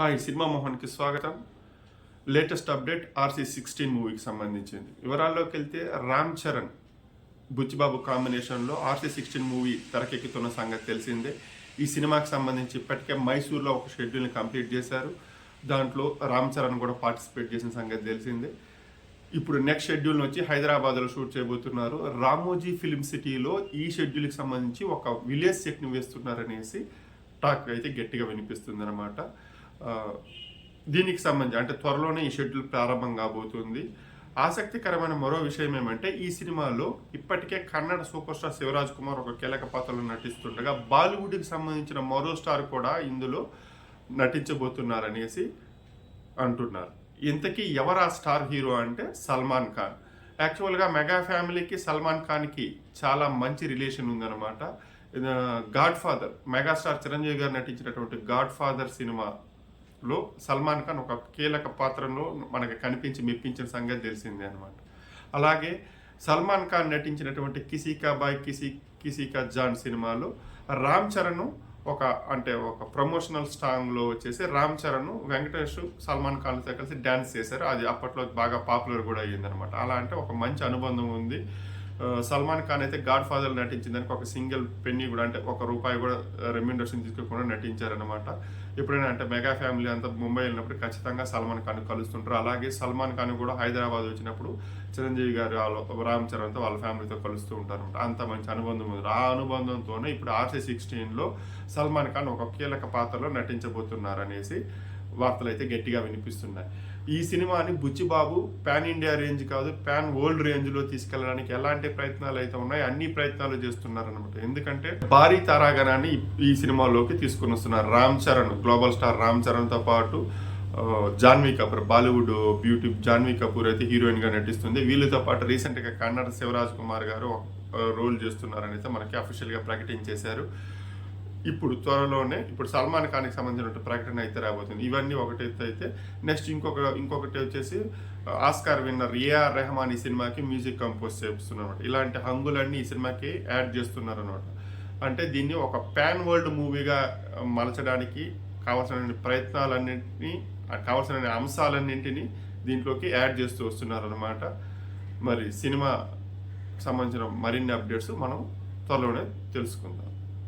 Hi cinema మోహన్కి స్వాగతం. Latest update RC sixteen మూవీకి సంబంధించింది. వివరాల్లోకి వెళ్తే రామ్ చరణ్ బుచ్చిబాబు కాంబినేషన్లో ఆర్సీ సిక్స్టీన్ మూవీ తెరకెక్కుతున్న సంగతి తెలిసిందే. ఈ సినిమాకి సంబంధించి ఇప్పటికే మైసూర్లో ఒక షెడ్యూల్ని కంప్లీట్ చేశారు. దాంట్లో రామ్ చరణ్ కూడా పార్టిసిపేట్ చేసిన సంగతి తెలిసిందే. ఇప్పుడు నెక్స్ట్ షెడ్యూల్ వచ్చి హైదరాబాద్లో షూట్ చేయబోతున్నారు. రామోజీ ఫిలిం సిటీలో ఈ షెడ్యూల్కి సంబంధించి ఒక విలేజ్ సెట్ని వేస్తున్నారనేసి టాక్ అయితే గట్టిగా వినిపిస్తుంది అనమాట దీనికి సంబంధించి అంటే త్వరలోనే ఈ షెడ్యూల్ ప్రారంభం కాబోతుంది. ఆసక్తికరమైన మరో విషయం ఏమంటే ఈ సినిమాలో ఇప్పటికే కన్నడ సూపర్ స్టార్ శివరాజ్ కుమార్ ఒక కీలక పాత్రలో నటిస్తుండగా బాలీవుడ్కి సంబంధించిన మరో స్టార్ కూడా ఇందులో నటించబోతున్నారనేసి అంటున్నారు. ఇంతకీ ఎవరు ఆ స్టార్ హీరో అంటే సల్మాన్ ఖాన్. యాక్చువల్గా మెగా ఫ్యామిలీకి సల్మాన్ ఖాన్కి చాలా మంచి రిలేషన్ ఉందన్నమాట. గాడ్ ఫాదర్ మెగాస్టార్ చిరంజీవి గారు నటించినటువంటి గాడ్ ఫాదర్ లో సల్మాన్ ఖాన్ ఒక కీలక పాత్రలో మనకి కనిపించి మెప్పించిన సంగతి తెలిసిందే అనమాట అలాగే సల్మాన్ ఖాన్ నటించినటువంటి కిసికా బాయ్ కిసీ కిసికా జాన్ సినిమాలో రామ్ చరణ్ ఒక అంటే ఒక ప్రమోషనల్ స్టాంగ్లో వచ్చేసి రామ్ చరణ్ వెంకటేష్ సల్మాన్ ఖాన్తో కలిసి డ్యాన్స్ చేశారు. అది అప్పట్లో బాగా పాపులర్ కూడా అయ్యిందనమాట అలా అంటే ఒక మంచి అనుబంధం ఉంది. సల్మాన్ ఖాన్ అయితే గాడ్ ఫాదర్ నటించిందానికి ఒక సింగిల్ పెన్ని కూడా అంటే ఒక రూపాయి కూడా రెమ్యూనరేషన్ తీసుకోకుండా నటించారనమాట ఎప్పుడైనా అంటే మెగా ఫ్యామిలీ అంతా ముంబై వెళ్ళినప్పుడు ఖచ్చితంగా సల్మాన్ ఖాన్ కలుస్తుంటారు. అలాగే సల్మాన్ ఖాన్ కూడా హైదరాబాద్ వచ్చినప్పుడు చిరంజీవి గారు వాళ్ళ రామ్ చరణ్తో వాళ్ళ ఫ్యామిలీతో కలుస్తూ ఉంటారు అంత మంచి అనుబంధం ఉంది. ఆ అనుబంధంతోనే ఇప్పుడు ఆర్సీ సిక్స్టీన్లో సల్మాన్ ఖాన్ ఒక కీలక పాత్రలో నటించబోతున్నారు అనేసి వార్తలు అయితే గట్టిగా వినిపిస్తున్నాయి. ఈ సినిమాని బుచ్చిబాబు పాన్ ఇండియా రేంజ్ కాదు పాన్ వరల్డ్ రేంజ్లో తీసుకెళ్ళడానికి ఎలాంటి ప్రయత్నాలు అయితే ఉన్నాయి అన్ని ప్రయత్నాలు చేస్తున్నారు అనమాట ఎందుకంటే భారీ తారాగణాన్ని ఈ- సినిమాలోకి తీసుకుని వస్తున్నారు. రామ్ చరణ్ గ్లోబల్ స్టార్ రామ్ చరణ్తో పాటు జాన్వీ కపూర్ బాలీవుడ్ బ్యూటీ జాన్వీ కపూర్ అయితే హీరోయిన్గా నటిస్తుంది. వీళ్ళతో పాటు రీసెంట్గా కన్నడ శివరాజ్ కుమార్ గారు రోల్ చేస్తున్నారని అయితే మనకి అఫీషియల్గా ప్రకటించేశారు. ఇప్పుడు త్వరలోనే ఇప్పుడు సల్మాన్ ఖాన్కి సంబంధించిన ప్రకటన అయితే రాబోతుంది. ఇవన్నీ ఒకటి అయితే నెక్స్ట్ ఇంకొక ఇంకొకటి వచ్చేసి ఆస్కార్ విన్నర్ ఏఆర్ రెహమాన్ ఈ సినిమాకి మ్యూజిక్ కంపోజ్ చేస్తున్నారు ఇలాంటి హంగులన్నీ ఈ సినిమాకి యాడ్ చేస్తున్నారు అనమాట అంటే దీన్ని ఒక పాన్ వరల్డ్ మూవీగా మలచడానికి కావాల్సిన ప్రయత్నాలన్నింటినీ కావాల్సిన అంశాలన్నింటినీ దీంట్లోకి యాడ్ చేస్తూ వస్తున్నారనమాట మరి సినిమా సంబంధించిన మరిన్ని అప్డేట్స్ మనం త్వరలోనే తెలుసుకుందాం.